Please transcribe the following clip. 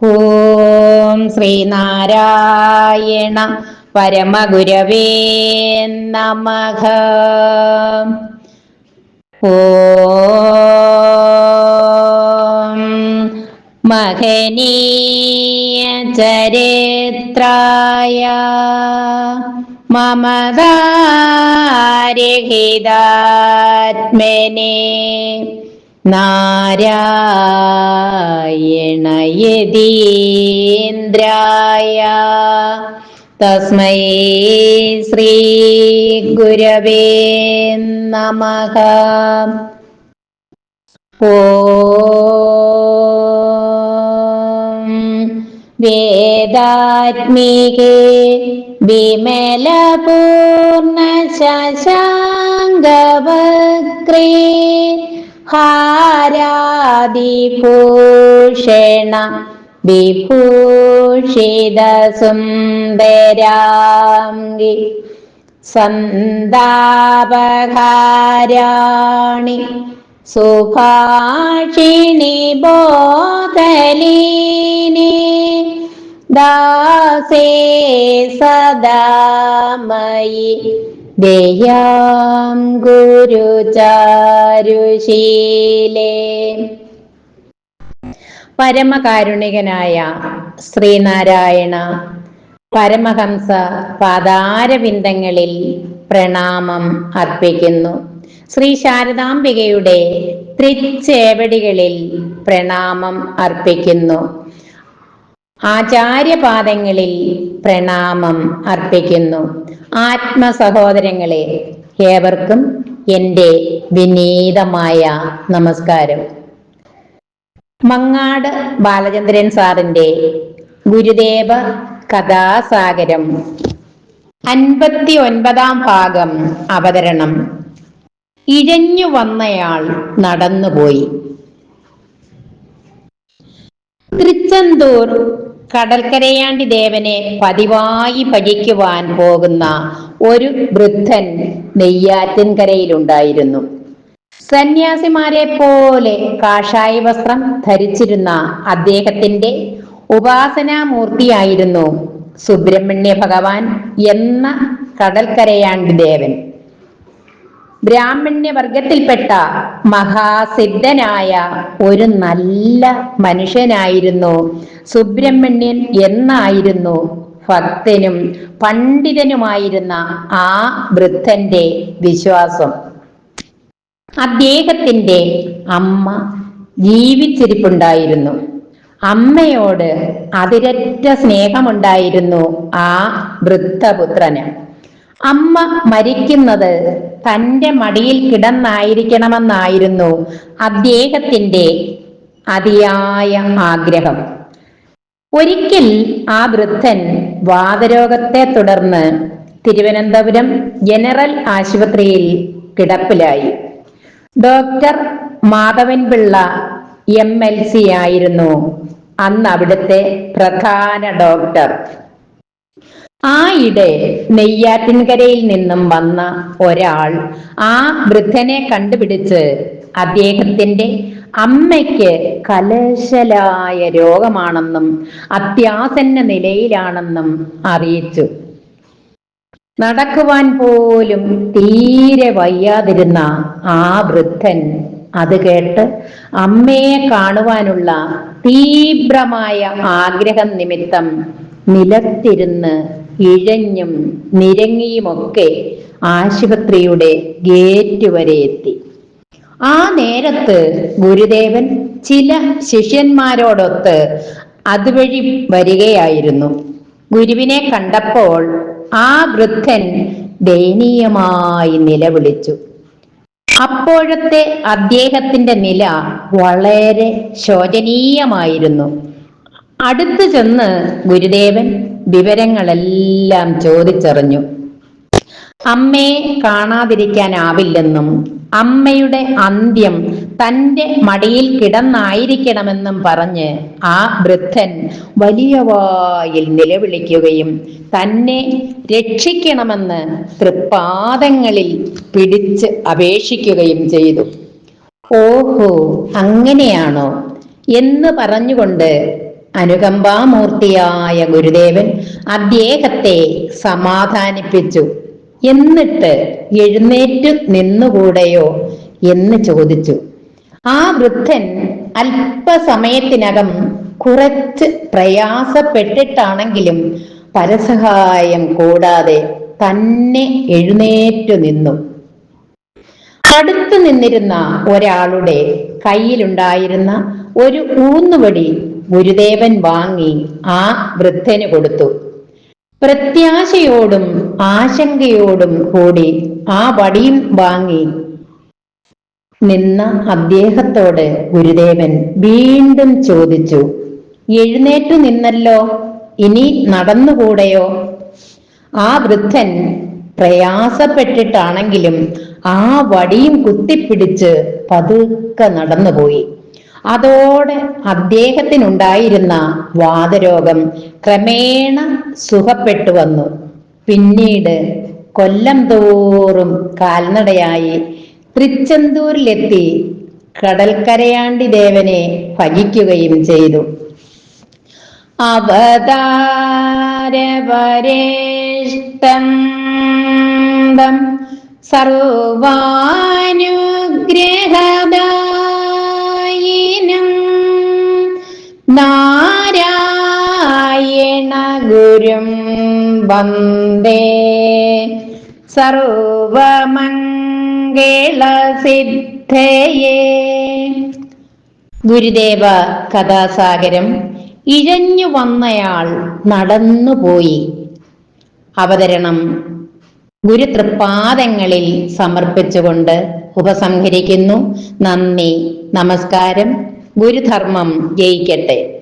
ഓം ശ്രീനാരായണ പരമഗുരവേ നമഹ ഓം മഹനീയ ചരിത്രായ മമദാരഹിതാത്മനെ നാരായണയതീന്ദ്രായ. തസ്മൈ ശ്രീ ഗുരവേ നമഃ. ഓം. വേദാത്മികേ വിമലപൂർണ ശശാങ്കവക്രേ ഹാരാദിഭൂഷണ വിഭൂഷിതസുന്ദരാംഗി സന്താപകാരാണി സുഭാഷിണി ബോധലീനി ദാസേ സദാമയി ദേയാം ഗുരുചാരുശീലേ. പരമകാരുണികനായ ശ്രീനാരായണ പരമഹംസ പാതാരവിന്ദങ്ങളിൽ പ്രണാമം അർപ്പിക്കുന്നു. ശ്രീ ശാരദാംബികയുടെ തൃച്ചേവടികളിൽ പ്രണാമം അർപ്പിക്കുന്നു. ആചാര്യപാദങ്ങളിൽ പ്രണാമം അർപ്പിക്കുന്നു. ആത്മസഹോദരങ്ങളെ ഏവർക്കും എന്റെ വിനീതമായ നമസ്കാരം. മങ്ങാട് ബാലചന്ദ്രൻ സാറിന്റെ ഗുരുദേവ കഥാസാഗരം. അൻപത്തി ഒൻപതാം ഭാഗം അവതരണം. ഇഴഞ്ഞു വന്നയാൾ നടന്നുപോയി. തൃച്ചന്തൂർ കടൽക്കരയാണ്ടി ദേവനെ പതിവായി ഭജിക്കുവാൻ പോകുന്ന ഒരു വൃദ്ധൻ നെയ്യാറ്റിൻകരയിലുണ്ടായിരുന്നു സന്യാസിമാരെ പോലെ കാഷായ വസ്ത്രം ധരിച്ചിരുന്ന അദ്ദേഹത്തിന്റെ ഉപാസനാമൂർത്തിയായിരുന്നു സുബ്രഹ്മണ്യ ഭഗവാൻ എന്ന കടൽക്കരയാണ്ടി ദേവൻ. ബ്രാഹ്മണ്യ വർഗത്തിൽപ്പെട്ട മഹാസിദ്ധനായ ഒരു നല്ല മനുഷ്യനായിരുന്നു. സുബ്രഹ്മണ്യൻ എന്നായിരുന്നു ഭക്തനും പണ്ഡിതനുമായിരുന്ന ആ വൃദ്ധന്റെ വിശ്വാസം. അദ്ദേഹത്തിന്റെ അമ്മ ജീവിച്ചിരിപ്പുണ്ടായിരുന്നു. അമ്മയോട് അതിരറ്റ സ്നേഹമുണ്ടായിരുന്നു ആ വൃദ്ധപുത്രന്. അമ്മ മരിക്കുന്നത് തന്റെ മടിയിൽ കിടന്നായിരിക്കണമെന്നായിരുന്നു അദ്ദേഹത്തിന്റെ അതിയായ ആഗ്രഹം. ഒരിക്കൽ ആ വൃദ്ധൻ വാതരോഗത്തെ തുടർന്ന് തിരുവനന്തപുരം ജനറൽ ആശുപത്രിയിൽ കിടപ്പിലായി. Doctor Madhavanpillai M L C ആയിരുന്നു അന്ന് അവിടുത്തെ പ്രധാന ഡോക്ടർ. ആയിടെ നെയ്യാറ്റിൻകരയിൽ നിന്നും വന്ന ഒരാൾ ആ വൃദ്ധനെ കണ്ടുപിടിച്ച് അദ്ദേഹത്തിന്റെ അമ്മയ്ക്ക് കലശലായ രോഗമാണെന്നും അത്യാസന്ന നിലയിലാണെന്നും അറിയിച്ചു. നടക്കുവാൻ പോലും തീരെ വയ്യാതിരുന്ന ആ വൃദ്ധൻ അത് കേട്ട് അമ്മയെ കാണുവാനുള്ള തീവ്രമായ ആഗ്രഹം നിമിത്തം നിലത്തിരുന്ന് ഇഴഞ്ഞും നിരങ്ങിയുമൊക്കെ ആശുപത്രിയുടെ ഗേറ്റ് വരെ എത്തി. ആ നേരത്ത് ഗുരുദേവൻ ചില ശിഷ്യന്മാരോടൊത്ത് അതുവഴി വരികയായിരുന്നു. ഗുരുവിനെ കണ്ടപ്പോൾ ആ വൃദ്ധൻ ദയനീയമായി നിലവിളിച്ചു. അപ്പോഴത്തെ അദ്ദേഹത്തിന്റെ നില വളരെ ശോചനീയമായിരുന്നു. അടുത്തു ചെന്ന് ഗുരുദേവൻ വിവരങ്ങളെല്ലാം ചോദിച്ചറിഞ്ഞു. അമ്മയെ കാണാതിരിക്കാനാവില്ലെന്നും അമ്മയുടെ അന്ത്യം തന്റെ മടിയിൽ കിടന്നായിരിക്കണമെന്നും പറഞ്ഞ് ആ വൃദ്ധൻ വലിയ വായിൽ നിലവിളിക്കുകയും തന്നെ രക്ഷിക്കണമെന്ന് തൃപ്പാദങ്ങളിൽ പിടിച്ച് അപേക്ഷിക്കുകയും ചെയ്തു. ഓഹോ അങ്ങനെയാണോ? എന്ന് പറഞ്ഞുകൊണ്ട് അനുകമ്പാമൂർത്തിയായ ഗുരുദേവൻ അദ്ദേഹത്തെ സമാധാനിപ്പിച്ചു. എന്നിട്ട് എഴുന്നേറ്റ് നിന്നുകൂടെയോ എന്ന് ചോദിച്ചു. ആ വൃദ്ധൻ അല്പസമയത്തിനകം കുറച്ച് പ്രയാസപ്പെട്ടിട്ടാണെങ്കിലും പരസഹായം കൂടാതെ തന്നെ എഴുന്നേറ്റു നിന്നു. അടുത്തു നിന്നിരുന്ന ഒരാളുടെ കയ്യിലുണ്ടായിരുന്ന ഒരു ഊന്നുവടി ഗുരുദേവൻ വാങ്ങി ആ വൃദ്ധന് കൊടുത്തു. പ്രത്യാശയോടും ആശങ്കയോടും കൂടി ആ വടിയും വാങ്ങി നിന്ന അദ്ദേഹത്തോട് ഗുരുദേവൻ വീണ്ടും ചോദിച്ചു എഴുന്നേറ്റു നിന്നല്ലോ? ഇനി നടന്നുകൂടെയോ? ആ വൃദ്ധൻ പ്രയാസപ്പെട്ടിട്ടാണെങ്കിലും ആ വടിയും കുത്തിപ്പിടിച്ച് പതുക്കെ നടന്നുപോയി. അതോടെ അദ്ദേഹത്തിനുണ്ടായിരുന്ന വാതരോഗം ക്രമേണ സുഖപ്പെട്ടു വന്നു. പിന്നീട് കൊല്ലം തോറും കാൽനടയായി തൃച്ചെന്തൂരിലെത്തി കടൽക്കരയാണ്ടി ദേവനെ ഭജിക്കുകയും ചെയ്തു. അവതാരവരേഷ്ടം സർവാനുഗ്രഹദായിനം ഗുരും വന്ദേ. സർവമംഗളസിദ്ധയേ. ഗുരുദേവ കഥാസാഗരം ഇഴഞ്ഞു വന്നയാൾ നടന്നുപോയി. അവതരണം ഗുരുതൃപാദങ്ങളിൽ സമർപ്പിച്ചുകൊണ്ട് ഉപസംഹരിക്കുന്നു. നന്ദി നമസ്കാരം. ഗുരുധർമ്മം ജയിക്കട്ടെ.